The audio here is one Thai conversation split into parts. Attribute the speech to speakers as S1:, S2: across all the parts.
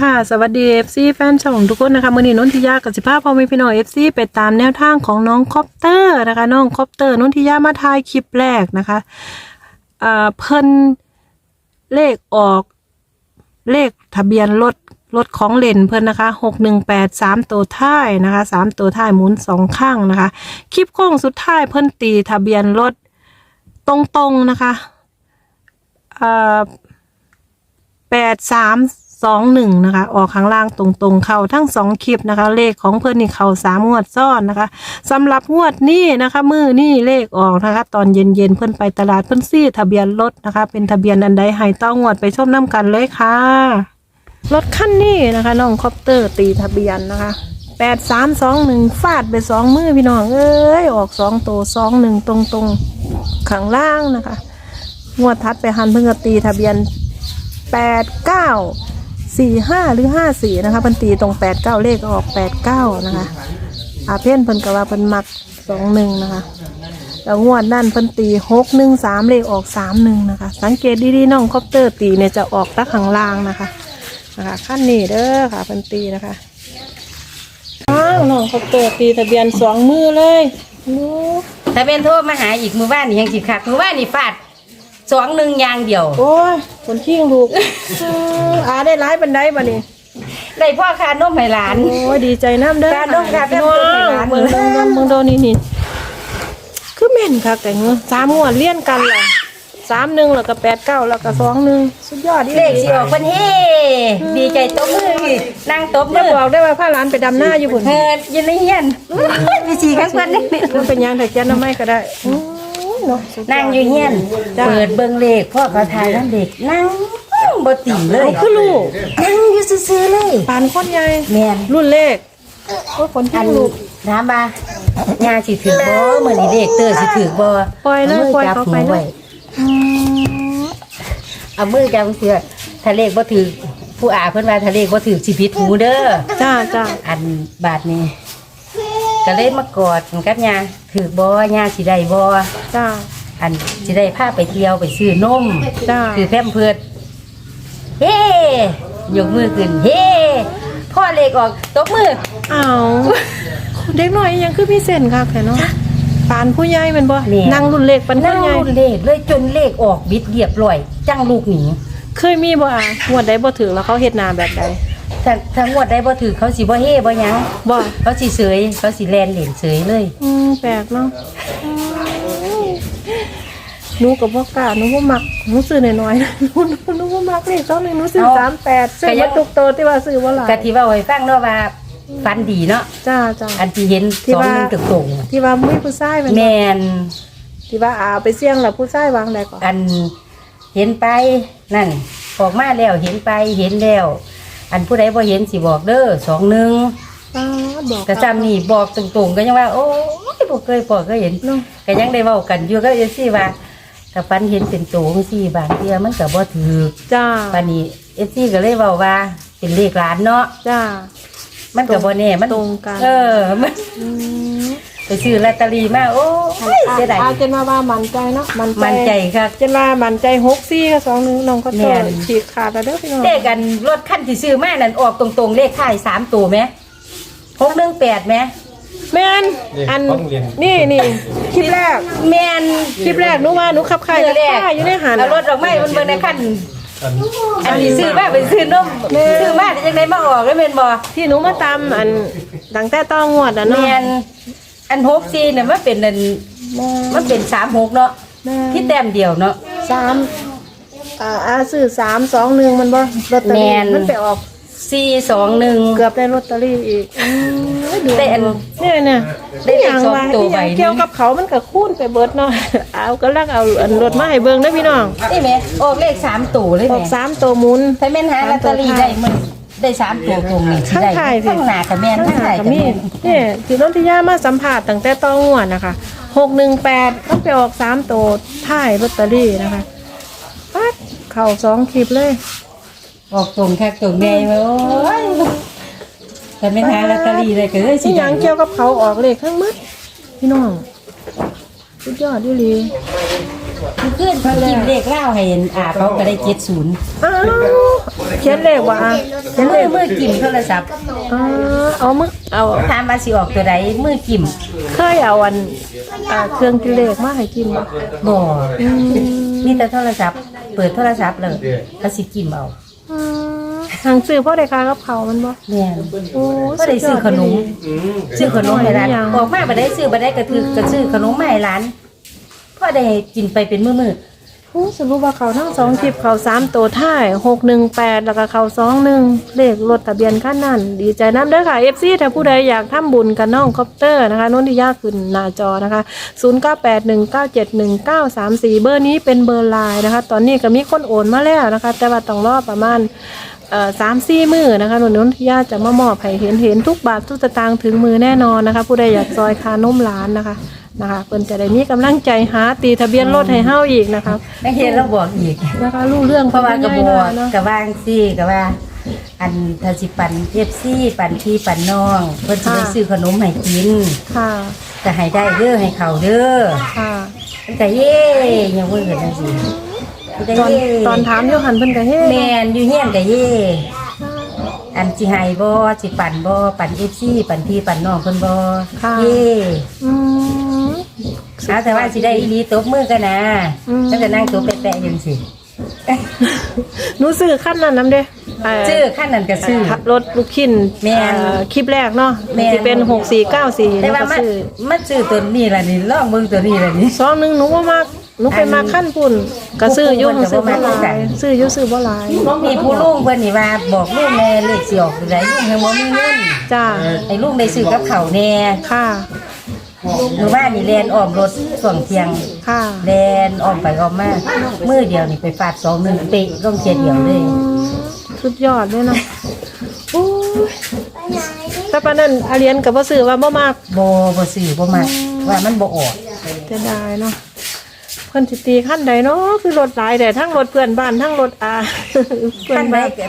S1: ค่ะสวัสดี FC แฟนช่องทุกคนนะคะมื่อนี้นนทิยากับสิภาพพอมีพี่น้อง FC ไปตามแนวทางของน้องคอปเตอร์นะคะ น้องคอปเตอร์นนทิยามาทายคลิปแรกนะคะอ่าเพิ่นเลขออกเลขทะเบียนรถรถของเล่นเพิ่นนะคะหกหนึ่งแปดสามตัวท้ายนะคะสามตัวท้ายหมุนสองข้างนะคะ คลิปโค้งสุดท้ายเพิ่นตีทะเบียนรถตรงๆนะคะอ่าแปดสาม สองหนึ่งนะคะ ออกข้างล่างตรงๆ เข้าทั้งสองคลิปนะคะ เลขของเพื่อนนี่เข้าสามงวดซ้อนนะคะสำหรับงวดนี้นะคะ มือนี่เลขออกนะคะ ตอนเย็นๆเพื่อนไปตลาดเพื่อนซี่ทะเบียนรถนะคะ เป็นทะเบียนอันใดให้ต้องงวดไปชมน้ำกันเลยค่ะ รถคันนี้นะคะน้องคอปเตอร์ตีทะเบียนนะคะแปดสามสองหนึ่งฟาดไปสองมือพี่น้องเอ้ยออกสองตัวสองหนึ่งตรงๆข้างล่างนะคะ งวดทัดไปหันเพิ่งจะตีทะเบียนแปดเก้า สี่ห้าหรือห้าสี่นะคะเพิ่นตีตรงแปดเก้าเลขออกแปดเก้านะคะ อาเพ่นเพิ่นก็ว่าเพิ่นมักสองหนึ่งนะคะแล้วงวดนั่นเพิ่นตีหกหนึ่งสามเลขออกสามหนึ่งนะคะ สังเกตดีๆน้องคอปเตอร์ตีเนี่ยจะออกตะข้างล่างนะคะนะคะขั้นนี้เด้อค่ะเพิ่นตีนะคะอ้าวน้องคอปเตอร์ตีทะเบียนสองมือเลยนู
S2: ถ้าเป็นโทรมาหาอีกมือบ้านนี่ยังสิคักมือบ้านนี่ฟาด สองหนึ่งอยางเดียว
S1: โอ้ยคนขี้งลูกอืออาได้ร้ายบันไดบ่นี่
S2: ได้พ่อคานมให้หลาน
S1: โอ้ยดีใจน้ำเด้อ
S2: การดมการแป๊บ
S1: ว้า
S2: เดียว
S1: ว
S2: ไปร้าน
S1: เมืองโดนเมืองโดนนี่นี่คือแม่นค่ะแต่เงือสามงวดเลี่ยนกันล่ะสามหนึ่งแล้วก็แปดเก้าแล้วก็สองหนึ่งสุดยอดดิ
S2: เลขสิออกเพิ่นเฮ้ดีใจตบมืออีกนั่งตบ
S1: จะ
S2: มือ
S1: บอกได้ว่าพาหลานไปดำหน้าอยู่บุญ
S2: เฮ็ดอยินในเฮียนมีสีข้างเพิ่นนี่
S1: มันเป็นหยังแต่แกน้ำไม่ก็ได้อื้อ เนาะสุด
S2: นั่งอยู่เฮียน
S1: จ้ะ
S2: เปิดเบิ่งเลขพ่อเขาทายนั่นเด็กนั่งบ่ติ่มเลย
S1: เอาคือลูก
S2: นั่งอยู่ซื่อๆเลย
S1: ปานคนใหญ่
S2: แม่น
S1: รุ่นเลขโอ้ยคน
S2: อั
S1: ขี้
S2: น
S1: ลูก
S2: ถามว่าย่าสิถือบ่มื้อนี้เลขเตอร์สิถือบ่
S1: ปล่อยเลย
S2: มื
S1: ปล่อย
S2: จับ
S1: เขาไป
S2: หู
S1: เล
S2: ไว้
S1: ยอืม
S2: เอามือจับเสือทะเลขบ่ถือผู้อาเพิ่นว่าทะเลขบ่ถือสิผิดหูเด้อ
S1: จ้าจ้า
S2: อันบาทนี้ ก็เลยมากอดกันกับยาถือบ่ยาสิได้บ่
S1: จ้า
S2: อันสิได้พาไปเที่ยวไปซื้อนม
S1: จ้า
S2: คือแพมเพิดเฮ้ยกมือขึ้นเฮ้พ่อเลขออกตบมือ
S1: อ้าวเด็กหน่อยยังคือพี่เส้นค่ะแค่เนาะปานผู้ใหญ่แมันบ่นั่งรุ่นเลขปันค
S2: นั่
S1: น
S2: ง
S1: ใหญ่
S2: รุ่นเลขเลยจนเลขออกบิดเรียบร้อย จังลูกหนี
S1: เคยมีบ่อะงวดใดบ่ถึงแล้วเขาเฮ็ดหนาแบบใด
S2: ถ้าถ้างวดได้บ่ถือเขาสิบ่เฮ้บ่หยัง
S1: บ่
S2: เขาสิเสยเขาสิแลนเหรียญเสยเลย
S1: อืมแปลกเนาะอืมหนูกับพ่อกล้าหนูบ่มักหนูซื้อน้อยๆหนูหนูบ่มักเลขสองหนึ่งหนูซื้อสามแปดซื้อมาทุกโตวที่ว่าซื้อบ่หลาย
S2: กะที่เว่าให้ฟังเนาะว่าฟันดีเนาะ
S1: จ้าจ้า
S2: อันที่เห็น
S1: ที่
S2: สอง
S1: ว่า
S2: หนึงตึกตรง
S1: ที่ว่ามีผู้ชายเป็น
S2: แม
S1: บ่
S2: น
S1: ที่ว่าอาไปเสี่ยงแล้วผู้ชายวางได้ก่อน
S2: อันเห็นไปนั่นออกมาแล้วเห็นไปเห็นแล้ว อันผู้ใดบ่เห็นสิบอกเด้อสองหนึ่ง
S1: ป้าดบอก
S2: กระจำนี่บอกตรงๆก็ยังว่า โอ้ยบ่เคยพอเคยเห็น
S1: เนาะ
S2: ก็ยังได้เว้ากันอยู่ก็เอซี่ว่าถ้าฟันเห็นเป็นตัวจังซี่บางเทียมันก็บ่ถูก
S1: จ้า
S2: ปานนี้เอซี่ก็เลยเว้าว่าเป็นเลขหลานเนาะ
S1: จ้า
S2: มันก็บ่แน่มัน
S1: ตรงกัน
S2: เออมัน
S1: อืม
S2: ไปซื้อลอตเตอรี่มาโอ้ยเสียดาย
S1: อาเจนว่าว่ามั่นใจเนาะมั่นใจ
S2: มันใจครับ
S1: เจนว่ามั่นใจหกซี่กับสองหนึ่งน้องก็
S2: แม่
S1: ต่อนฉีกขาดแล้วเด้อพี่น้อง
S2: เลขกันรถคันที่ซื้อมานั่นออกตรงๆ เลขท้ายสามตัวไหมหกหนึ่งแปดไหม
S1: แม่นอันนี่นี่คลิปแรก
S2: แมน
S1: คลิปแรกหนูว่าหนูขับใคร
S2: ซื้อแรก
S1: อยู่ในหัน
S2: เอารถออกมามันเบิ่งในคันอันนี้ซื้อมาไปซื้อนมซื้อมาได้จังไดมาออกแล้วแม่นบ่
S1: ที่หนูมาตามอันดังแต่ต้องงวดอะ
S2: แม
S1: เนาะ
S2: น อันหกสี่เนี่ยมันเป็นอัน
S1: แม่
S2: มันเป็นสามหกเนาะ
S1: แม่
S2: ที่แต้มเดียวเนาะ
S1: สามอ่าอาซื้อสามสองหนึ่งมันบ่ลอตเตอรี่
S2: แม่น
S1: มันไปออก
S2: สี่สองหนึ่ง
S1: เกือบได้ลอตเตอรี่อีกอืมดู
S2: ได้อัน
S1: เนี่ยเนี่ย
S2: ได้เลข
S1: ย่าง
S2: สอง
S1: ว่า
S2: ตัว
S1: ที่
S2: ใบ
S1: ยัง
S2: หนึ่ง
S1: เกี่ยวกับเขามันก็คูณไปเบิดเนาะเอาก็ลักเอาอันรถมาให้เบิ่งได้อพี่น้อง
S2: นี่แหมออกเลขสามตัวเลย
S1: อ
S2: แห
S1: อก
S2: ม
S1: สามตัวหมุน
S2: ถ้าแม่นหาลอตเตอรี่ได้มัน ได้สามตัวตรงนี่สิได้
S1: ข้างท้ายสิ
S2: ข้างหน้ากับแม่น
S1: ข้า
S2: ข้างง
S1: หน้า
S2: ท้าย
S1: ก็
S2: กับ
S1: มี
S2: แม่น
S1: เนี่ยที่น้องที่ย่ามาสัมผัสตั้งแต่ต้องงวดนะคะหกหนึ่งแปดต้องไปออกสามตัวท้ายลอตเตอรี่นะคะปัดเข่าสองคลิปเลย
S2: ออกตรงแค่ตรงแม่โอ้ยถ้าแม่นหาลอตเตอรี่ได้ก็ได้สิ
S1: ที่
S2: ได้
S1: ยังเกี่ยวกับเขาออกเลขทั้งหมดพี่น้องสุดยอดดิลี
S2: คือขึ้นเพิ่นกินเลขเล่าให้เห็นอาเขาก็ได้เจ็ดศูนย์
S1: อ้าวเขียนเลขว่าอะเขียนเล
S2: มือ
S1: ข
S2: มือกิ่มโทรศัพท์
S1: อ๋อเอามึกเอา
S2: ถามมาสิออกตัวใดมือกิ่ม
S1: เคยเอาอันอ่าเครื่องกินเลขมาให้กินบ่
S2: บ่
S1: อืม
S2: มีแต่โทรศัพท์ เปิดโทรศัพท์เลยแล้วสิกิ่มเอา
S1: อืมทางซื้อพ่อได้ค่ากับเขาวมันบ่
S2: แม่น
S1: โอ้
S2: ก็ได้ซื้อขนมซื้อขนมให้ร้าน
S1: ยัง
S2: ออกมาบ่ได้ซื้อบ่ได้ก็ถือก็ซื้อขนมมาให้ร้าน พ่อได้กินไปเป็นมื้อ
S1: โอ้สรุปว่าเขาทั้งสองคลิปเขาสามตัวท้ายหกหนึ่งแปดแล้วก็เขาสองหนึ่งเลขรถทะเบียนขั้นนั้น ดีใจน้ำเด้อค่ะเอฟซีถ้าผู้ใดอยากทำบุญกับน้องคอปเตอร์นะคะโน้นที่ยากขึ้นหน้าจอนะคะศูนย์เก้าแปดหนึ่งเก้าเจ็ดหนึ่งเก้าสามสี่เบอร์นี้เป็นเบอร์ไลน์นะคะ ตอนนี้ก็มีคนโอนมาแล้วนะคะ แต่ว่าต้องรอประมาณเอ่อสามสี่มือนะคะหนุนนทิยาจะมามอบให้เห็นเห็นทุกบาททุกสตางค์ถึงมือแน่นอนนะคะ ผู้ใดอยากซอยคานมร้านนะคะ นะคะเพิ่นจะได้มีกำลังใจหาตีทะเบียนรถให้เฮาอีกนะคะ
S2: ๆนักเรียนเราบอกอีก
S1: นะคะรู้เรื่อง
S2: เพราะว่ากระบอ
S1: เนาะ
S2: กระว่างซี่กระว่า อันทาสิปันเอฟซี่ปันพี่ปันน้อง เพิ่นสิได้ซื้อขนมให้กิน
S1: ค่ะ
S2: ก็ให้ได้เด้อให้เขาเด้อ
S1: ค่ะ
S2: มันก็เย่ยังเพิ่นเกิดจังซี่ได้
S1: ตอน
S2: เย่
S1: ตอนถามโยหันเพิ่นก็เฮ้
S2: แม่นอยู่เฮียนก็เย่อันสิให้บ่สิปันบ่ปันเอฟซี่ปันพี่ปันน้องเพิ่นบ่เย่
S1: อืม
S2: เอาแต่ว่าสิได้อีหลีตบมือกันนะ
S1: อืม
S2: ถ้าจะนั่งตัวแปะๆจังซี่
S1: หนูซื้อขั้นนั้นนำเด้เซื้
S2: อขั้นนั้นก็ซื้อ
S1: ขับรถลูกขิน
S2: แม่น
S1: เอ่อคลิปแรกเนาะ
S2: แม่น
S1: สิเป็น6494
S2: แต่
S1: แล้ว
S2: ว่า
S1: ก็
S2: มัน
S1: ซื้อ
S2: มันซื้อตัวนี้ล่ะนี่ลองเบิ่งตัวนี้ล่ะนี่
S1: ซองหนึงหนูว่ามากหนูไปมาขั้นปุ่นก็ซื้ออยุ่ง
S2: ผู้
S1: ซื้อ
S2: ผู้
S1: บ่
S2: เพิ่นก็บ่
S1: ห
S2: มา
S1: ลายซื้ออยุ่ซื้อบ่หลาย
S2: มีผู้ลุงเพิ่นนี่ว่าบอกลุงแม่เลขสิออกตัวใดลุงยังบ่มีเงิน
S1: จ้า
S2: ไอ้ลุงได้ซื้อกับเขาวแน่
S1: ค่ะ
S2: หนูว่านี่แลนอ้อมรถส่วงเที่ยง
S1: ค่ะ
S2: แลนอ้อมไปอ้อมมามือเดียวนี่ไปฟาดสองหนึ่งเปะลงเทียเดียวเลย
S1: อืมสุดยอดเลยเนาะโอ้ยแต่ปานนั้นอาเรียนก็บ่ซื้อว่าบ่มาก
S2: บ่บ่ซื้อบ่มักว่ามันบ่ออก
S1: จะได้เนาะเพิ่นสิตีขั้นใดเนาะคือรถหลายแต่ทั้งรถเพื่อนบ้านทั้งรถอา เพื่อ
S2: ท่านนใด
S1: บ้าน
S2: ก็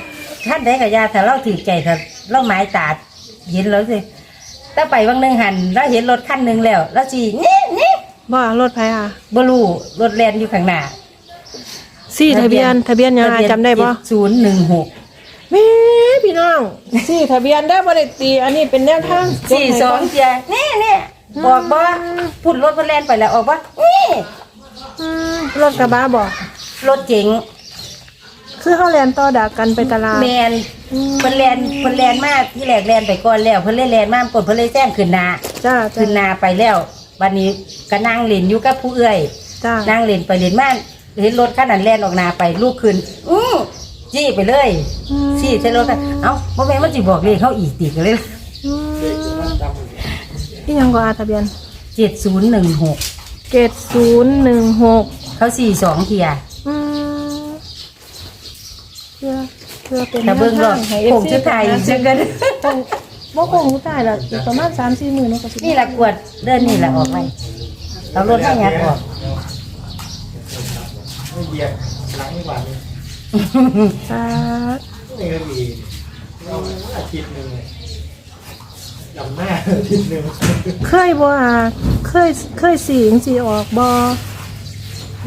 S2: ท่านใดก็ยาถ้าเราถือใจถ้าเราหมายตาเห็นแล้วสิ ถ้าไปวันหนึงหันเราเห็นรถคันหนึงแล้วแล้วสินี่นี่
S1: ว่ารถไผอะ
S2: บ่รู้รถแล่นอยู่ข้างหน้า
S1: สี่ทะเบียนทะเบียนยังไงจำได้บ่
S2: ศูนย์หนึ่งหก
S1: แม่พี่น้องสี่ทะเบียนได้บ่ได้ตีอันนี้เป็นแนวทาง
S2: สี่สองเจียนี่นี่บอกบ่พุ่นรถมันแล่นไปแล้วออกบ่นี่
S1: อืมรถกระบะบ่
S2: รถเก๋ง
S1: คือเฮาแล่นต่อดักกันไปตลาด
S2: แมนเพิ่นแลนเพิ่นแลนมากที่แรกแลนไปก่อนแล้วเพิ่นเลยแลนมากกดเพิ่นเลยแจ้งขึ้นหนา
S1: จ้า
S2: ขึ้นหนาไปแล้ววันนี้ก็นั่งเล่นอยู่กับผู้เอื้อย
S1: จ้า
S2: นั่งเล่นไปเล่นมาเห็นรถคันนั้นแล่นออกหนาไปลูกขึ้นอื้อจี้ไปเลย
S1: อืม
S2: จี้ใส่รถกันเอ้าบ่แม่นมันสิบอกเลขเขาอีกติก็เลย
S1: อืมพี่ยังก็อาทะเบียน
S2: 7016
S1: เจ็ดศูนย์หนึ่งหก
S2: เขา42เที่ย
S1: อืมเพื่อเพื่อเป็น
S2: ถ้าเบิ่งรอบ
S1: ให้
S2: ผงชุดไทยจังกัน
S1: คงบ่คงรู้ได้ละอีกประมาณสามสี่หมื่นเนาะก็สิ
S2: นี่ล่ะกวดเดินนี่ล่ะออกไปเอารถให้ยักออก
S3: เหยียบหลังไม่หวานเลย
S1: สาธุ
S3: นี่ก็ดีเราอาทิตย์หนึ่งเลยจำหน้าอาทิตย์หนึ่ง
S1: เคยบ่อะเคยเคยสีจังสีออกบ่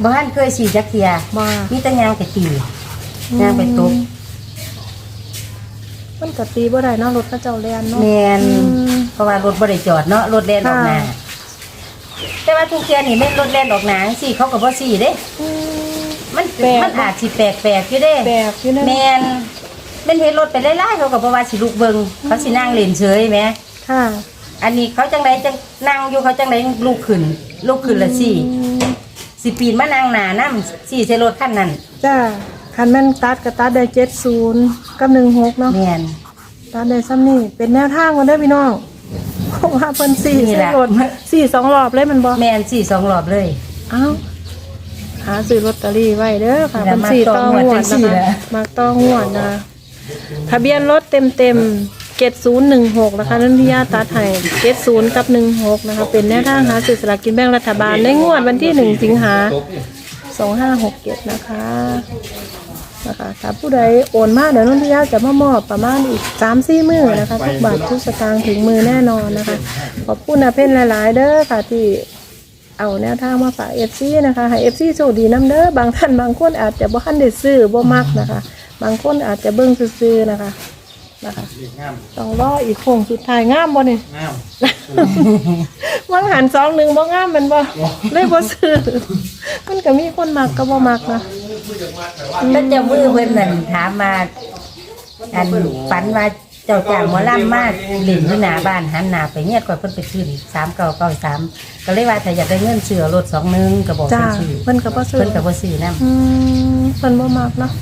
S2: บ้านเคยสีจักเทีย
S1: บ่
S2: มีแต่ยางไปตียางไปตบ
S1: มันก็ตีบ่ได้เนาะรถเขาเจ้าแล่นเนาะ
S2: แมน
S1: อืม
S2: เพราะว่ารถบริจอดเนาะรถแล่นออกหนา
S1: ค่ะ
S2: แต่ว่าทุกเทียนี่แม่นรถแล่นออกหนาสิเขาก็บ่สีเด้
S1: อืม
S2: มัน
S1: แปลก
S2: มันอาจสิแปลกๆอยู่เด้
S1: แปลกอยู่นะ
S2: แมนเป็นเห็นรถไปไล่ๆเขาก็บ่ว่าสิลุกเบิงเขาสินั่งเล่นเฉยแหม
S1: ค่ะ
S2: อันนี้เขาจังไดจังนั่งอยู่เขาจังไดลุกขึ้นลุกขึ้นละสิ
S1: อืม
S2: สิปีนมานั่งหน้านำสิใส่รถคันนั้น
S1: จ้า คันแม่นตัดก็ตัดได้70กับ16เนาะ
S2: แม่น
S1: ตัดได้ซ้ำนี่เป็นแนวทางกันเด้อพี่น้องเพราะว่าเพิ่นสี่
S2: นี่
S1: ใส่
S2: แหละ
S1: รถสี่สองรอบเลยมันบ่
S2: แม่นสิสองรอบเลย
S1: เอ้าหาซื้อลอตเตอรี่ไว้เด้อค่ะ
S2: แล้ว
S1: เป็น
S2: มา
S1: สี่
S2: ต่
S1: ต่
S2: อ
S1: องง
S2: วด
S1: ว
S2: จั
S1: ด
S2: งสี่
S1: นะคะ
S2: แหละ
S1: มาต้องงวดนะทะเบียนรถเต็มเต็มเจ็ดศูนย์หนึ่งหกนะคะนันทิยาตัดให้เจ็ดศูนย์กับหนึ่งหกนะคะ เป็นแนวทางหาซื้อสลากกินแบ่งรัฐบาลในงวดวันที่หนึ่งสิงหาสองห้าหกเจ็ดนะคะ นะคะถ้าผู้ใดโอนมาเดี๋ยวนันทิยาจะมามอบประมาณอีกสามสี่มือนะคะทุกบาททุกสตางค์ถึงมือแน่นอนนะคะ ขอบคุณนะเพ่นหลาย ๆ เด้อค่ะที่เอาแนวทางมาฝากเอฟซีนะคะให้เอฟซีโชคดีน้ำเด้อบางท่านบางคนอาจจะบ่ทันได้ซื้อบ่มักนะคะ บางคนอาจจะเบิ่งซื่อๆนะคะนะคะ
S3: เด็กงาม
S1: ต้องรออีกโค้งสุดท้ายงามบ่นี่
S3: งาม
S1: วางหันสองหนึ่งบ่งามแมันบ่เลยบ่ซื้อมันก็มีคนมักก็บ่มักนะ
S2: ก็จะมือเพิ่นนั่นถามมาอันฝันว่าเจ้าจ่างหมอลำมากหลินที่หน้าบ้านหันหน้าไปเงียบก่อนเพิ่นไปซื้อสามเก้าเก้าสามก็เลยว่าถ้าอยากได้เงินเสือรถสองหนึงก็บอก
S1: จ้า
S2: เพิ่นซื้อ
S1: เพิ่นก็บ่ซื้อ
S2: เพิ่นก็บ่ซื้อนำ
S1: อืมเพิ่นบ่มักเนาะ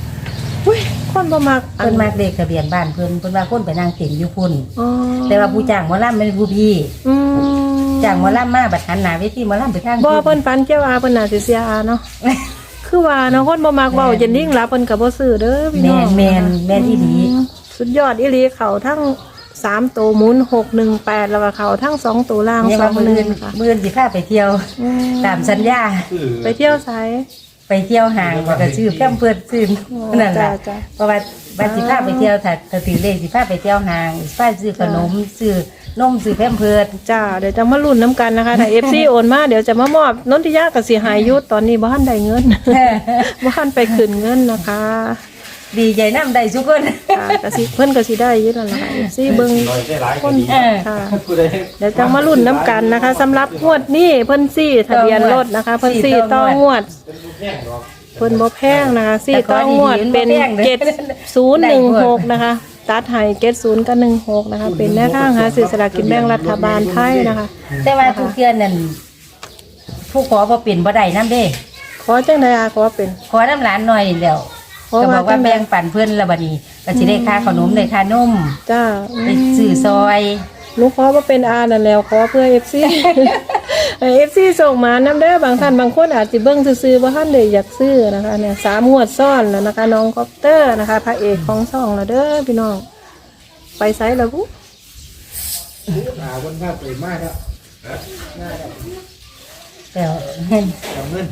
S1: อุ้ยคนบ่มัก
S2: เพิ่นมากเลขทะเบียนบ้านเพิ่นเพิ่นว่าคนไปนั่งเต็มอยู่พุ่น
S1: อ๋อ
S2: แต่ว่าผู้จ้างหมอลำเป็นผู้พี่
S1: อืม
S2: จ้างหมอลำมาบัดหันหน้าเวทีหมอลำไปทาง
S1: บ่เพิ่นฝันเกี่ยวอาเพิ่นน่าสิเสียอาเนาะ คือว่าเนาะคนบ่มักเว้าเย็นยิ่งหลับเพิ่นก็บ่ซื้อเด้อพี่
S2: แม
S1: น้อง
S2: นแมนแมนอีหลี
S1: อืมสุดยอดอีหลีเขาทั้ง3ตัวหมุน618แล้วก็เขาทั้งสองตัวล่าง
S2: ยัง
S1: สอ
S2: ว่างมือ
S1: หนึ่
S2: อื่
S1: ง
S2: น
S1: ค่ะ
S2: มืออื่นสิพาไปเที่ยว
S1: อืม
S2: ตามสัญญา
S1: ไปเที่ยวไส
S2: ไปเที่ยวห่างแล้วก็ชื่อแก้มเพื่อนซื้อนั่นแหละ
S1: จ้ะจ้ะ
S2: เพราะว่าบัดสิพาไปเที่ยวถ้าถ้าถือเลขสิพาไปเที่ยวห่างสิพาซื้อขนมซื้อนมซื้อแพมเพิร์ด
S1: จ้าเดี๋ยวจะมาลุ้นน้ำกันนะคะถ้า FC โอนมาเดี๋ยวจะมามอบนนทิยากับสีหายยุตตอนนี้บ้านได้เงิน บ้านไปคืนเงินนะคะ
S2: ดีใจน้ำได้ทุกคน
S1: ค่ะกสิเพิ่นก็สิได้อยืดนั่นแหละ FC เบิ่ง
S3: ลอยได้หลาย
S1: คน
S2: เออ
S1: ค่ะ
S3: ผู้ใด
S1: เดี๋ยวจะมาลุ้นน้ำกันนะคะสำหรับงวดนี้เพิ่นซี่ทะเบียนรถนะคะ เพิ่นซี่ต่องวด
S3: เป็นลูกแย่งหรอก
S1: เพิ่นบ่แพงนะคะซี่
S2: แต่ก่
S1: ต่
S2: อ
S1: อนงวด
S2: ดีๆ
S1: เป็น
S2: บ่แพงเด้
S1: เจ็ดศูนย์หนึ่งหกนะคะตัดให้เจ็ดศูนย์กับหนึ่งหกนะคะ เป็นแนวทางหาซื้อสลากกินแบ่งรัฐบาลไทยนะคะ
S2: แต่ว่าทุกเทื่อนั่นผู้ขอบ่เป็นบ่ได้น้ำเด้
S1: ขอจังไดอาขอเป็น
S2: ขอน้ำหลานหน่อยเดียว
S1: ขอ
S2: ก็
S1: ว่า
S2: บอกว่า
S1: จังใด
S2: แบ่งปันเพื่อนละบัดนี้ก็สิได้ค่าขนมได้ค่านม
S1: จ้า
S2: ไปซื้อซอย
S1: หนูขอว่าเป็นอานั่นแล้วขอเพื่อเอฟซี เอฟซีส่งมาน้ำเด้อบางท่านบางคนอาจจะเบิ้งซื้อๆว่าท่านเดอยากซื้อนะคะเนี่ยสามงวดซ้อนแล้วนะคะน้องคอปเตอร์นะคะพระเอกของช่องเราเด้อพี่น้อง ไปไซส์แล้วกู
S3: หาคนภาคไปมากแล้ว
S2: แล้ว
S3: จำเงิน